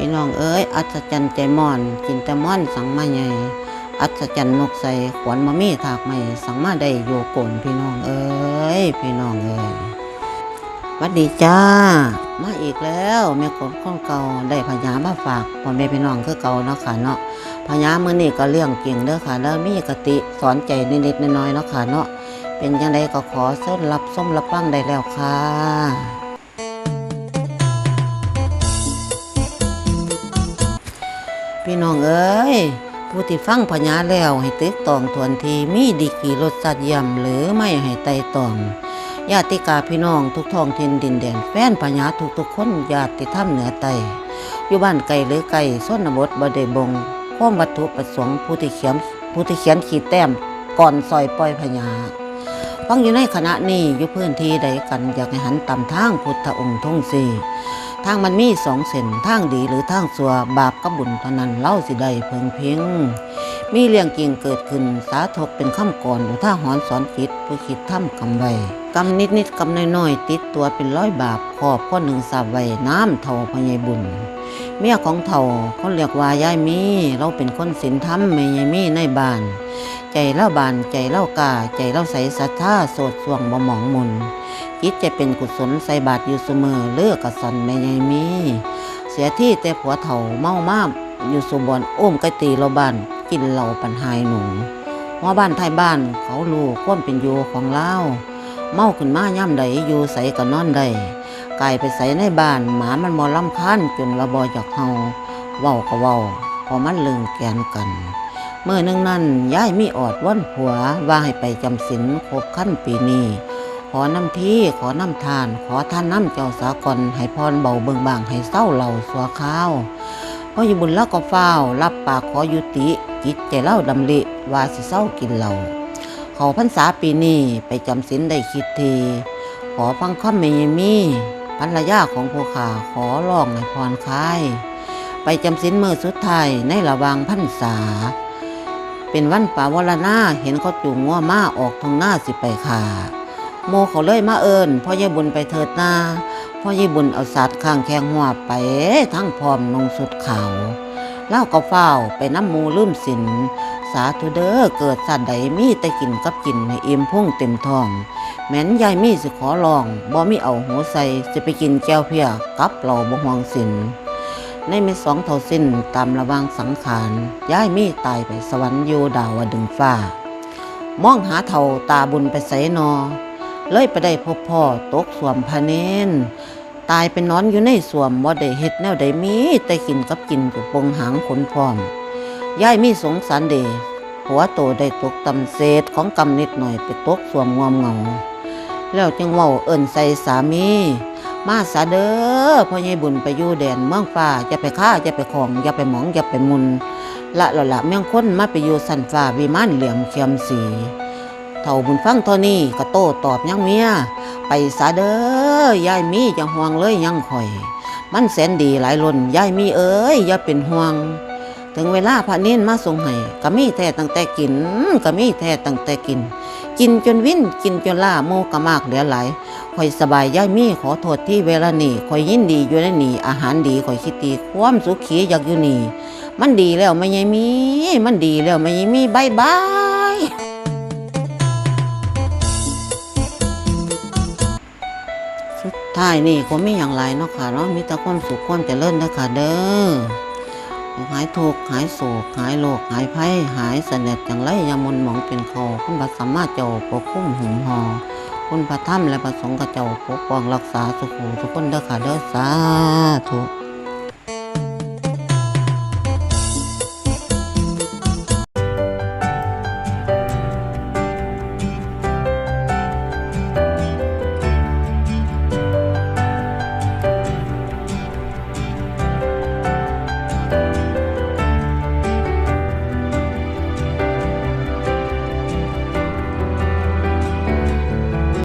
พี่น้องเอ้ยอัศจรรย์ใจม่อนกินแต่ม่อนสังมาใหญ่อัศจรรย์นกใส่ขวัญมะมีถากใหม่สังมาได้โยโกนพี่น้องเอ้ยพี่น้องเอ้ยวัดดีจ้า มาอีกแล้วแม่กบข้องเก่าได้พญามาฝากพ่อแม่พี่น้องคือเก่าเนาะค่ะเนาะพญามื้อนี้ก็เลี้ยงเก่งเด้อค่ะแล้วมีกติสอนใจนิดๆน้อยๆเนาะค่ะเนาะเป็นยังไงก็ขอเส้นรับส้มรับฟังได้แล้วค่ะ พี่น้องเอ้ยผู้ที่ฟังพญาแล้วให้ตึกตองทวนทีมีดีกรีรสชาติเยี่ยมหรือไม่ให้ไตตองญาติกาพี่น้องทุกท้องถิ่นดินแดนแฟนพญาทุกทุกคนญาติถ้ำเหนือไตอยู่บ้านไกลหรือไกลส้นบทบดบงความวัตถุประสงค์ผู้ที่เขียนผู้ที่เขียนขีดแต้มก่อนซอยปล่อยพญาฟังอยู่ในคณะนี้อยู่พื้นที่ใดกันอยากให้หันตามทางพุทธองค์ทงสี ทางมันมีสองเส้นทางดีหรือทางสัวบาปกับบุญเท่านั้นเล่าสิได้เพิงเพียงมีเรื่องจริงเกิดขึ้นสาธกเป็นคำก่อนอุท่าหอนสอนคิดผู้คิดทำกำไว้กำนิดนิดกำน้อยน้อยติดตัวเป็นร้อยบาปขอบข้อหนึ่งสาบไว้น้ำเท่าพญายบุญ เมียของเท่าเขาเรียกว่ายายมี เราเป็นคนศีลธรรมไม่ยายมีในบ้าน ใจเล่าบานใจเล่ากาใจเล่าใสศรัทธาโสดสวงบ่หมองมุน จิตจะเป็นกุศลใส่บาตรอยู่เสมอเลือกกระสันไม่ยายมี เสียที่แต่ผัวเถ่าเมามากอยู่สุบอนโอ้มไกตีเราบ้านกินเหล่าปันหายหนูหัวบ้านท้ายบ้านเขาลูกควมเป็นอยู่ของเล่าเมาขึ้นมาย่ำใดอยู่ใสก็นอนได้กายไปใสในบ้านหมามันมอลำคันจนระบอยจากเฮาเว้าก็เว้าพอมันเลืงแกนกัน เมื่อนึงนั้นย้ายมีออดว่อนผัวว่าให้ไปจำศีลครบขั้นปีนี้ ขอน้ำที่ขอน้ำทาน ขอท่านน้ำเจ้าสากลให้พรเบาเบิงบางให้เศร้าเหล่าสัวข้าวพออยู่บุญแล้วก็เฝ้า รับปากขอยุติ จิตใจเล่าดำริว่าสิเศร้ากินเหล่าเขาพรรษาปีนี้ไปจำศีลได้คิดที ขอฟังคำเมยมีภรรยาของผู้ขาขอร้องให้พรคลาย ไปจำศีลมือสุดท้ายในระวางพรรษา เป็นวันป่าวรณาเห็นเขาจูงงัวมาออกทางหน้าสิไปขา โมเขาเลยมาเอิญพ่อเยบุญไปเถิดนาพ่อเยบุญเอาสัตว์ข้างแข้งหัวไป ทั้งพร้อมนงสุดเขาเล่าก็เฝ้าไปน้ำมูลืมสิน สาธุเด้อเกิดสัตว์ใดมีแต่กินกับกินให้อิ่มพุ่งเต็มท้อง แม้นยายมีสิขอลองบ่มีเอาหัวใส่จะไปกินแก้วเพียกับเราบ่ห่วงสินในเม็ดสองเท่าสิ้นตามระวางสังขารย้ายมีตายไปสวรรค์อยู่ดาวดึงฟ้ามองหาเท่าตาบุญไปใสนอ เลยไปได้พบพ่อตกสวมพระเนนตายเป็นนอนอยู่ในสวมบ่ได้เฮ็ดแนวใดมี แต่กินกับกินกับปงหางขนพร้อมยายมีสงสารเดหัวโตได้ตกตำเศษของกำนิดหน่อยไปตกสวมงอมเงาแล้วจึงเว้าเอิ่นใส่สามี มาสาเด้อพ่อใหญ่บุญไปอยู่แดนเมืองฟ้าอย่าไปฆ่าอย่าไปของอย่าไปหมองอย่าไปมุนละละละเมืองคนมาไปอยู่สันฟ้าวิมานเหลี่ยมเขียมสี เท่าบุญฟังเท่านี้ก็โต้ตอบยังเมียไปสาเด้อยายมีจะห่วงเลยยังคอย มันแสนดีหลายล้นยายมีเอ้ยอย่าเป็นห่วง ถึงเวลาพระเน้นมาส่งให้ก็มีแท้ตั้งแต่กินก็มีแท้ตั้งแต่กิน กินจนวิ่นกินจนล่าโมกะมากเหลือหลายคอยสบายย่ายมีขอโทษที่เวลานี้คอยยินดีอยู่ในนี่อาหารดีคอยคิดดีความสุขีอยากอยู่นี่ มันดีแล้วไม่ยายมี มันดีแล้วไม่ยายมีบายบาย สุดท้ายนี่ก็มีอย่างไรเนาะค่ะเนาะมีแต่ความสุขความเจริญนะคะเด้อหายทุกข์หายโศกหายโรคหายภัยหายเสน็จจังไรอยามนหมองเป็นคอคุณพระสัมมาเจ้าปกคุ้มหุ่มหอคุณพระธรรมและพระสงฆ์กระเจ้าปกป้องรักษาสุขูทุกคนเด้อค่ะเด้อสาธุ